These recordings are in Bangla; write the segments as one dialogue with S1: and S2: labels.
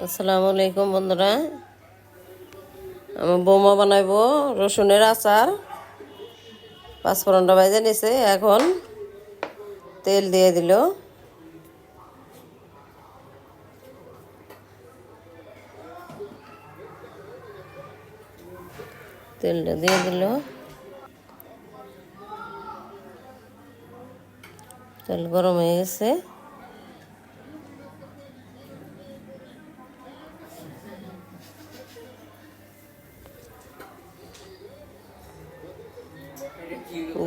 S1: আসসালামু আলাইকুম বন্ধুরা। আমি বৌমা বানাইবো রসুনের আচার। পাঁচফোড়নটা বাজে নিছে, এখন তেল দিয়ে দিল। তেলটা দিয়ে দিল। তেল গরম হয়ে গেছে।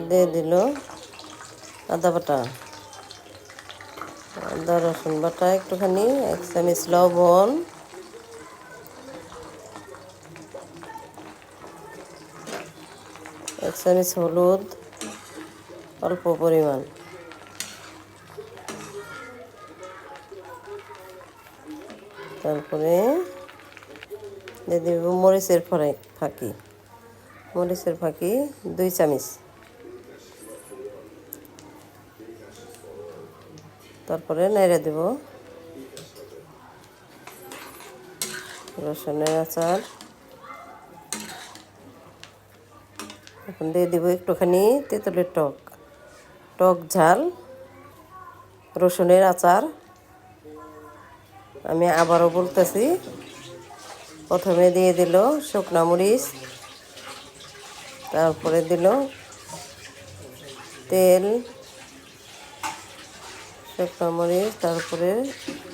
S1: দিয়ে দিল আদা বাটা, আদা, রসুন বাটা একটুখানি, এক চামচ লবণ, এক চামচ হলুদ, অল্প পরিমাণ। তারপরে দিয়ে দিব মরিচের ফাঁকি। মরিচের ফাঁকি দুই চামচ। তারপরে নেড়ে দেব। রসুনের আচার। এখন দিয়ে দিব একটুখানি তেঁতুলের টক। টক ঝাল, রসুনের আচার। আমি আবারও বলতেছি, প্রথমে দিয়ে দিল শুকনা মরিচ, তারপরে দিল তেল তারপরে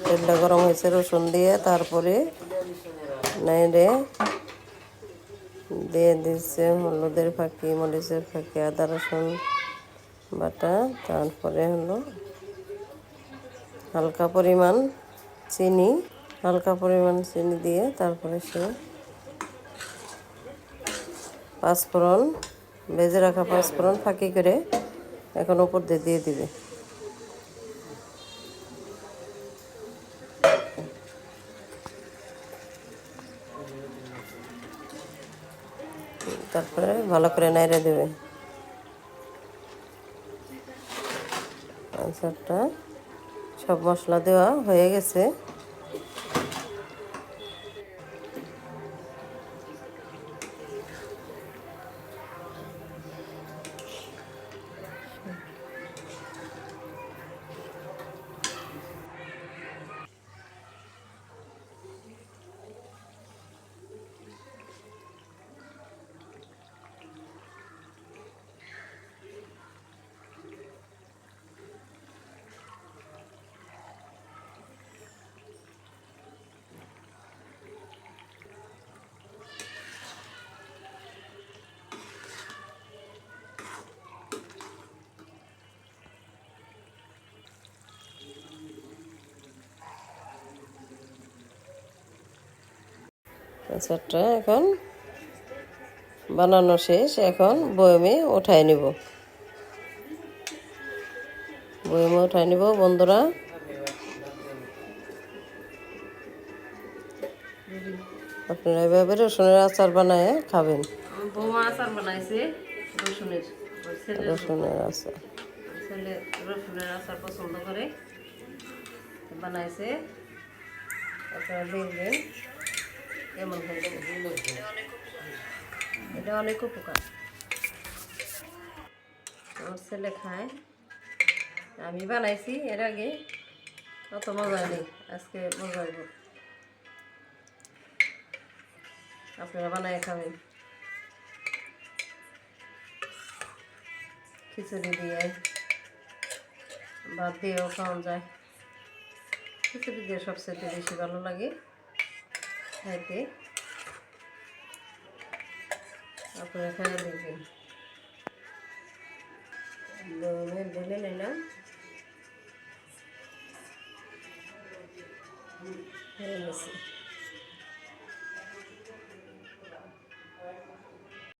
S1: তেলটা গরম হয়েছে রসুন দিয়ে তারপরে নাইরে দিয়ে দিচ্ছে হলুদের ফাঁকি, মরিচের ফাঁকি, আদা, রসুন বাটা, তারপরে হলো হালকা পরিমাণ চিনি, হালকা পরিমাণ চিনি দিয়ে তারপরে সে পাঁচফোড়ন, ভেজে রাখা পাঁচফোড়ন ফাঁকি করে এখন উপর দিয়ে দিয়ে দিবে। তারপরে ভালো করে নাইড়ে দেবে। আচারটা সব মশলা দেওয়া হয়ে গেছে। আচারটা এখন বানানো শেষ। এখন বয়মে উঠাই নিব। বয়মে উঠাই নিব বন্ধুরা। আপনারা এভাবে রসুনের আচার বানায় খাবেন।
S2: বৌমা আচার বানাইছে রসুনের।
S1: রসুনের আচার।
S2: ছেলে রসুনের আচার পছন্দ করে। বানাইছে। আপনারা দেখবেন হয়েছে এটা অনেক উপকার। আমার ছেলে খায়। আমি বানাইছি এর আগে। অত মজা নেই আজকে মজা হইব। আপনারা বানায় খাবেন। খিচুড়ি দিয়ে ভাত দিয়েও খাওয়া যায়। খিচুড়ি দিয়ে সবচেয়ে বেশি ভালো লাগে। খাইতে আপনারা খাইয়ে দেখবেন গরমে ঢেলে নিলাম। হয়ে গেছে।